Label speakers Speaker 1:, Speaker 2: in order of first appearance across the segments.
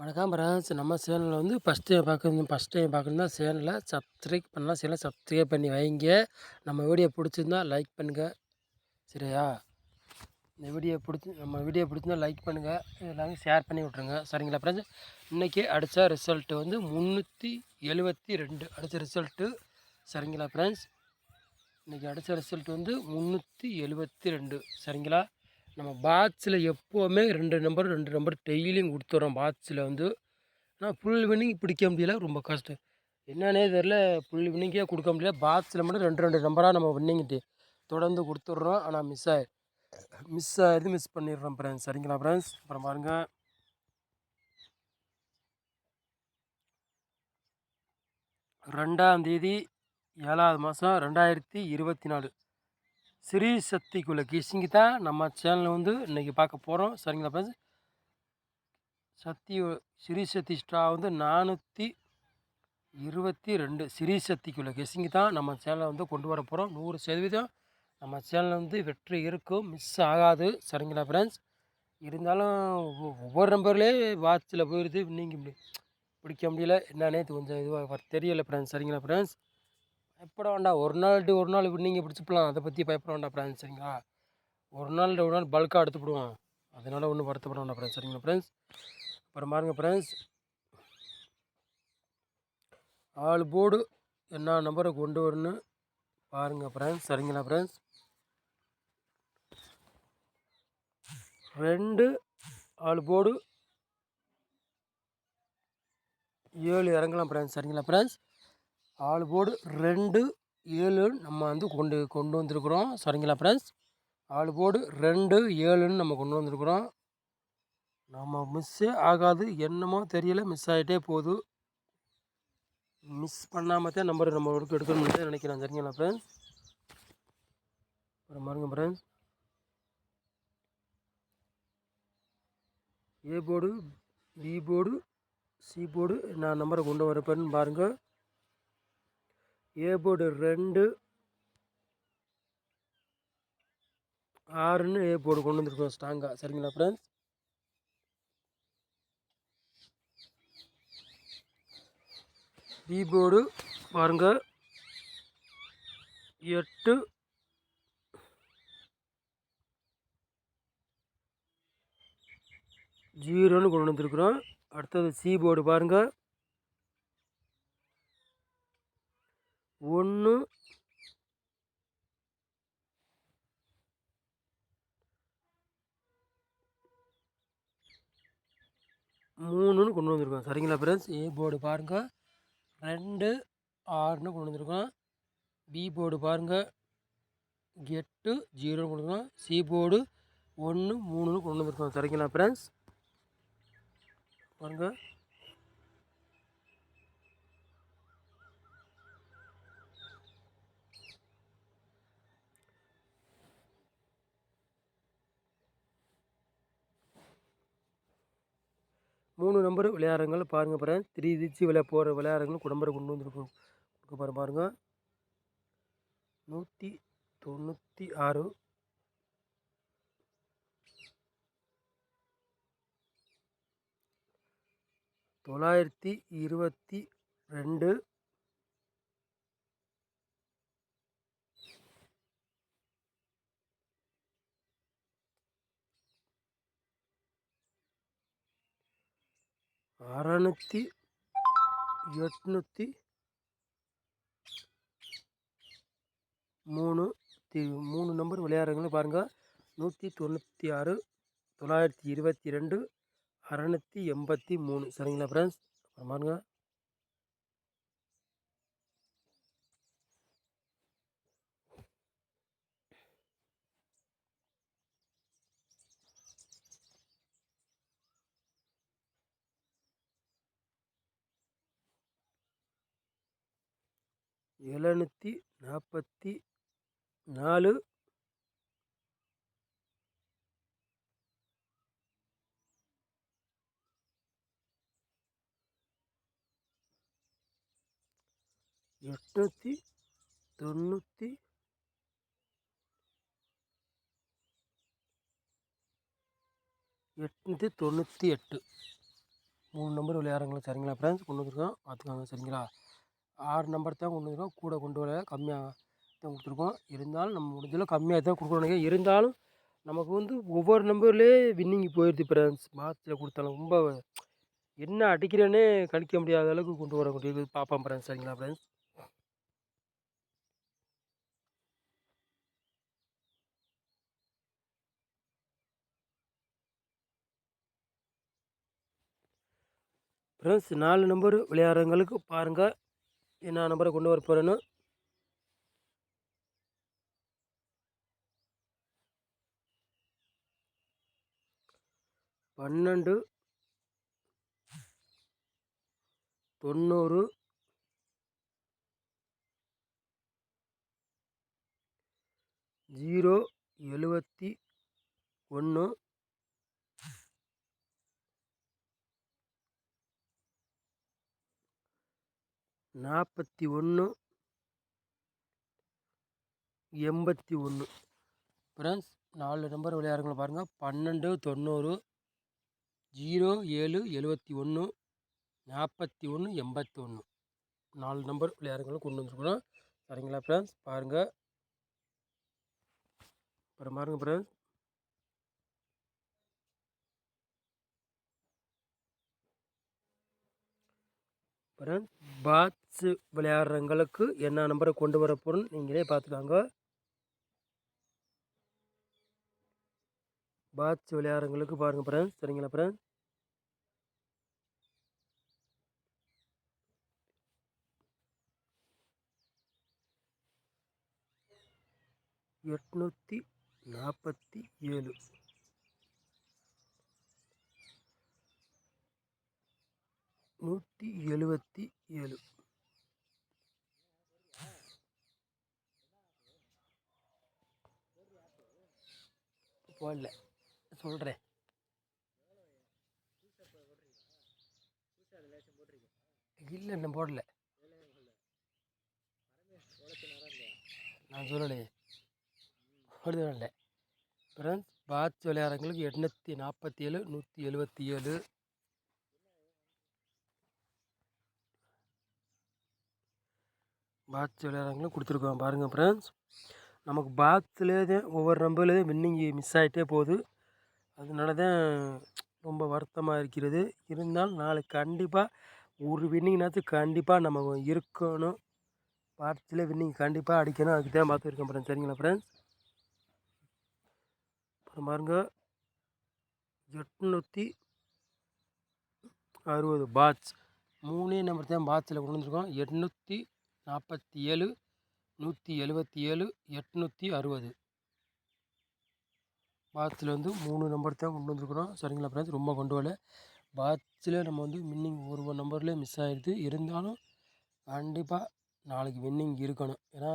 Speaker 1: வணக்கம் ஃப்ரெண்ட்ஸ் நம்ம சேனலில் வந்து ஃபஸ்ட் டைம் பார்க்குறது ஃபஸ்ட் டைம் பார்க்குறதுனா சேனலை சப்ஸ்கிரைப் பண்ணலாம். சேனலை சப்ஸ்கிரைப் பண்ணி வைங்க. நம்ம வீடியோ பிடிச்சிருந்தா லைக் பண்ணுங்கள் சரியா? இந்த வீடியோ பிடிச்சி நம்ம வீடியோ பிடிச்சிருந்தா லைக் பண்ணுங்கள் எல்லாமே ஷேர் பண்ணி விட்ருங்க சரிங்களா ஃப்ரெண்ட்ஸ் இன்றைக்கி அடித்த ரிசல்ட்டு வந்து முந்நூற்றி எழுபத்தி ரெண்டு. அடித்த ரிசல்ட்டு சரிங்களா ஃப்ரெண்ட்ஸ் இன்றைக்கி அடித்த ரிசல்ட் வந்து முந்நூற்றி எழுபத்தி ரெண்டு. சரிங்களா? நம்ம பாக்ஸில் எப்போவுமே ரெண்டு நம்பர் ரெண்டு நம்பர் டெய்லியும் கொடுத்துட்றோம் பாக்ஸில் வந்து ஆனால் ஃபுல் வின்னிங் பிடிக்க முடியல. ரொம்ப கஷ்டம். என்னன்னே தெரில ஃபுல் வின்னிங்கே கொடுக்க முடியல. பாக்ஸில் மட்டும் ரெண்டு ரெண்டு நம்பராக நம்ம வின்னிங்கிட்டு தொடர்ந்து கொடுத்துட்றோம் ஆனால் மிஸ் ஆகி மிஸ் ஆகிடுது மிஸ் பண்ணிடுறோம் ஃப்ரெண்ட்ஸ் சரிங்களா ஃப்ரெண்ட்ஸ் அப்புறம் பாருங்கள் ரெண்டாம் தேதி ஏழாவது மாதம் ரெண்டாயிரத்தி இருபத்தி நாலு. ஸ்ரீ சக்தி குல தான் நம்ம சேனலில் வந்து இன்றைக்கி பார்க்க போகிறோம் சரிங்களா ஃப்ரெண்ட்ஸ் சக்தி ஸ்ரீ சக்தி ஸ்ட்ரா வந்து நானூற்றி இருபத்தி ரெண்டு ஸ்ரீ சக்திக்குள்ள கெஸிங்கு தான் நம்ம சேனலை வந்து கொண்டு வர போகிறோம் நூறு சதவீதம் நம்ம சேனலில் வந்து வெற்றி இருக்கும் மிஸ் ஆகாது. சரிங்களா ஃப்ரெண்ட்ஸ் இருந்தாலும் ஒவ்வொரு நம்பர்லேயே வாட்சில் போயிடுது. நீங்கள் பிடிக்க முடியல. என்னன்னே கொஞ்சம் இதுவாக தெரியலை ஃப்ரெண்ட்ஸ் சரிங்களா ஃப்ரெண்ட்ஸ் பயப்பட வேண்டாம். ஒரு நாள் ஒரு நாள் நீங்கள் பிடிச்சிப்பலாம் அதை பற்றி பயப்பட வேண்டாம் ஃப்ரெண்ட்ஸ் சரிங்களா? ஒரு நாள் ஒரு நாள் பல்காக எடுத்துப்படுவோம் அதனால் ஒன்றும் வருத்தப்பட வேண்டாம் ஃப்ரெண்ட்ஸ் சரிங்களா ஃப்ரெண்ட்ஸ் அப்புறம் பாருங்க ஃப்ரெண்ட்ஸ் ஆள் போர்டு என்ன நம்பரை கொண்டு வரணும். பாருங்கள் ஃப்ரெண்ட்ஸ் சரிங்களா ஃப்ரெண்ட்ஸ் ரெண்டு ஆள் போர்டு ஏழு இறங்கலாம் ஃப்ரெண்ட்ஸ் சரிங்களா ஃப்ரெண்ட்ஸ் ஆள் போர்டு ரெண்டு ஏழு நம்ம வந்து கொண்டு கொண்டு வந்திருக்குறோம். சரிங்களா ஃப்ரெண்ட்ஸ் ஆள் போர்டு ரெண்டு ஏழுன்னு நம்ம கொண்டு வந்திருக்குறோம். நம்ம மிஸ்ஸே ஆகாது. என்னமோ தெரியல. மிஸ் ஆகிட்டே போகுது. மிஸ் பண்ணாமல் தான் நம்பர் நம்ம ஒர்க் எடுக்கணும்னு நினைக்கிறேன். சரிங்களா ஃப்ரெண்ட்ஸ் அப்புறம் பாருங்க friends A board B board C board நான் நம்பரை கொண்டு வரப்பேன்னு பாருங்கள் ஏ போர்டு ரெண்டு ஆறுன்னு ஏ போர்டு கொண்டு வந்துருக்கோம் ஸ்ட்ராங்காக சரிங்களா ஃப்ரெண்ட்ஸ் பி போர்டு பாருங்கள் எட்டு ஜீரோன்னு கொண்டு வந்துருக்குறோம். அடுத்தது சி போர்டு பாருங்கள் ஒன்று மூணுன்னு கொண்டு வந்திருக்கோம். சரிங்களா ஃப்ரெண்ட்ஸ் ஏ போர்டு பாருங்கள் ரெண்டு ஆறுன்னு கொண்டு வந்திருக்கோம். பி போர்டு பாருங்கள் எட்டு ஜீரோன்னு கொண்டு வந்திருக்கோம். சி போர்டு ஒன்று மூணுன்னு கொண்டு வந்திருக்கோம். சரிங்களா ஃப்ரெண்ட்ஸ் பாருங்கள் மூணு நம்பர் விளையாடுறங்கள் பாருங்கள் பாருங்கள் த்ரீ திச்சு விளையா போகிற விளையாடுறங்களும் குடம்பரை கொண்டு வந்துருக்கோம் கொடுக்க பாரு பாருங்கள் நூற்றி தொண்ணூற்றி ஆறு தொள்ளாயிரத்தி இருபத்தி ரெண்டு. அறநூற்றி எட்நூற்றி மூணு தி மூணு நம்பர் விளையாடுறவங்களும் பாருங்கள் நூற்றி தொண்ணூற்றி ஆறு தொள்ளாயிரத்தி இருபத்தி ரெண்டு அறநூற்றி எண்பத்தி மூணு. சரிங்களா ஃப்ரெண்ட்ஸ் அப்புறம் பாருங்கள் எழுநூற்றி நாற்பத்தி நாலு. எட்நூற்றி தொண்ணூற்றி எட்நூற்றி தொண்ணூற்றி எட்டு. மூணு நம்பர் விளையாடுறாங்களா சரிங்களா ஃப்ரெண்ட்ஸ் கொண்டு வந்துருக்கோம் பார்த்துக்கோங்க சரிங்களா? ஆறு நம்பர் தான் கொண்டு வந்துருக்கோம். கூட கொண்டு வர கம்மியாக தான் கொடுத்துருக்கோம். இருந்தாலும் நம்ம முடிஞ்சளவு கம்மியாக தான் கொடுக்கணும் இருந்தாலும் நமக்கு வந்து ஒவ்வொரு நம்பர்லேயே வின்னிங் போயிடுது ஃப்ரெண்ட்ஸ் மாதத்தில் கொடுத்தாலும் ரொம்ப என்ன அடிக்கிறேன்னே கணிக்க முடியாத அளவுக்கு கொண்டு வர முடியுது பார்ப்போம் ஃப்ரெண்ட்ஸ் சரிங்களா ஃப்ரெண்ட்ஸ் ஃப்ரெண்ட்ஸ் நாலு நம்பர் விளையாடுறவங்களுக்கு பாருங்கள் என்ன நம்பரை கொண்டு வர போகிறேன்னு பன்னெண்டு தொண்ணூறு ஜீரோ எழுபத்தி ஒன்று நாற்பத்தி ஒன்று எண்பத்தி ஒன்று ஃப்ரெண்ட்ஸ் நாலு நம்பர் விளையாடுறவங்கள பாருங்கள் பன்னெண்டு தொண்ணூறு ஜீரோ ஏழு எழுபத்தி ஒன்று நாற்பத்தி ஒன்று எண்பத்தி ஒன்று நாலு நம்பர் விளையாடுறவங்களும் கொண்டு வந்துருக்குறோம் சரிங்களா ஃப்ரெண்ட்ஸ் பாருங்கள் அப்புறம் பாருங்கள் ஃப்ரெண்ட்ஸ் ஃப்ரெண்ட்ஸ் பாட்ஸு விளையாடுறவங்களுக்கு என்ன நம்பரை கொண்டு வர போகிறோன்னு நீங்களே பார்த்துக்காங்க. பாட்ச் விளையாடுறவங்களுக்கு பாருங்கள் ஃப்ரெண்ட்ஸ் சரிங்களா ஃப்ரெண்ட்ஸ் எட்நூற்றி நாற்பத்தி ஏழு. நூற்றி எழுபத்தி ஏழு. போடல. சொல்கிறேன் இல்லை இன்னும் போடல. நான் சொல்லலையே. போடுதல ஃப்ரெண்ட்ஸ் பாத் விளையாடுறவங்களுக்கு எண்ணூற்றி நாற்பத்தி ஏழு நூற்றி எழுபத்தி ஏழு பாத் விளையாடுறவங்களும் கொடுத்துருக்கோம். பாருங்கள் ஃப்ரெண்ட்ஸ் நமக்கு பாக்ஸ்லேயே தான் ஒவ்வொரு நம்பர்லேயும் வின்னிங்கு மிஸ் ஆகிட்டே போகுது. அதனால தான் ரொம்ப வருத்தமாக இருக்கிறது. இருந்தாலும் நாளைக்கு கண்டிப்பாக ஒரு வின்னிங்னாச்சும் கண்டிப்பாக நம்ம இருக்கணும். பாக்ஸில் வின்னிங் கண்டிப்பாக அடிக்கணும். அதுக்கு தான் பார்த்துருக்கேன் ஃப்ரெண்ட்ஸ் சரிங்களா ஃப்ரெண்ட்ஸ் அப்புறம் பாருங்கள் எட்நூற்றி அறுபது பாட்ச் மூணே நம்பர் தான் பாட்ச்சில் கொண்டு வந்துருக்கோம். எட்நூற்றி நாற்பத்தி ஏழு நூற்றி எழுபத்தி ஏழு எட்நூற்றி அறுபது. பாத்தில் வந்து மூணு நம்பர் தான் கொண்டு வந்துருக்குறோம். சரிங்களா ஃப்ரெண்ட்ஸ் ரொம்ப கொண்டு வரல. பாத்தில் நம்ம வந்து வின்னிங் ஒரு ஒரு நம்பர்லேயே மிஸ் ஆகிடுது இருந்தாலும் கண்டிப்பாக நாளைக்கு வின்னிங் இருக்கணும். ஏன்னா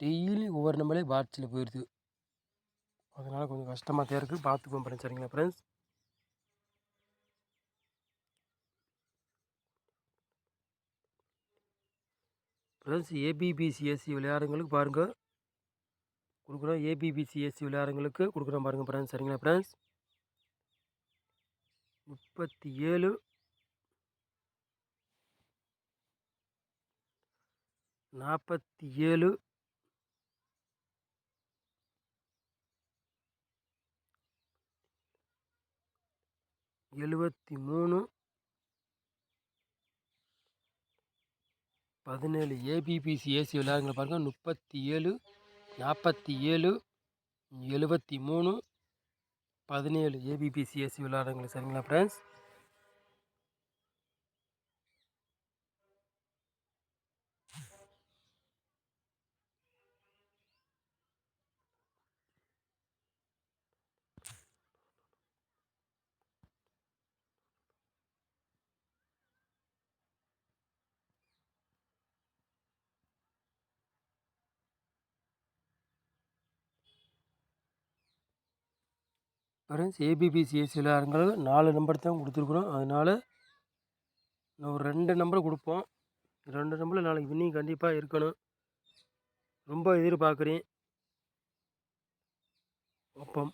Speaker 1: டெய்லி ஒவ்வொரு நம்பரே பாட்ஸில் போயிடுது அதனால் கொஞ்சம் கஷ்டமாக தான் இருக்குது பார்த்துக்கோங்க ஃப்ரெண்ட்ஸ் சரிங்களா ஃப்ரெண்ட்ஸ் ஃப்ரெண்ட்ஸ் ஏபிபிசிஎஸ்சி விளையாடுறவங்களுக்கு பாருங்கள் கொடுக்குறோம் ஏபிபிசிஎஸ்சி விளையாடுங்களுக்கு கொடுக்குறோம் பாருங்கள் ஃப்ரெண்ட்ஸ் சரிங்களா ஃப்ரெண்ட்ஸ் முப்பத்தி ஏழு நாற்பத்தி ஏழு எழுபத்தி மூணு. பதினேழு ஏபிபிசி ஏசி விளையாடுங்க பாருங்கள் முப்பத்தி ஏழு நாற்பத்தி ஏழு எழுபத்தி மூணு பதினேழு ஏபிபிசி ஏசி விளையாடுறவங்களுக்கு சரிங்களா ஃப்ரெண்ட்ஸ் ஃப்ரெண்ட்ஸ் ஏபிபிசிஎஸ்சியில் சிலாரங்கள் நாலு நம்பர் தான் கொடுத்துருக்குறோம். அதனால் நான் ஒரு ரெண்டு நம்பர் கொடுப்போம். ரெண்டு நம்பரில் நாளைக்கு வின்னிங் கண்டிப்பாக இருக்கணும். ரொம்ப எதிர்பார்க்குறேன். ஒப்பம்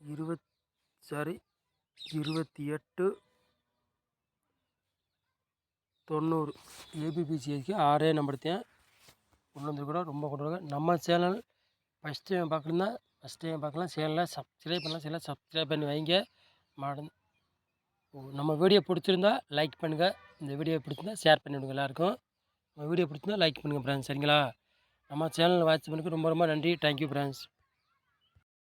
Speaker 1: இருபத் சாரி இருபத்தி எட்டு. தொண்ணூறு. ஏபிபிசிக்கு ஆறே நம்பர் தான் கொண்டு வந்துருக்குறோம். ரொம்ப கொண்டு வரோம் நம்ம சேனல் ஃபஸ்ட் டைம் பார்க்கணுன்னா ஃபஸ்ட் டைம் பார்க்கலாம் சேனலை சப்ஸ்கிரைப் பண்ணலாம். சேனலை சப்ஸ்கிரைப் பண்ணி வைங்க. மாடன் நம்ம வீடியோ பிடிச்சிருந்தா லைக் பண்ணுங்கள் இந்த வீடியோ பிடிச்சிருந்தா ஷேர் பண்ணிவிடுங்க எல்லாருக்கும். நம்ம வீடியோ பிடிச்சிருந்தா லைக் பண்ணுங்கள் ஃப்ரெண்ட்ஸ் சரிங்களா? நம்ம சேனல் வாட்ச் பண்ணுறதுக்கு ரொம்ப ரொம்ப நன்றி. Thank you friends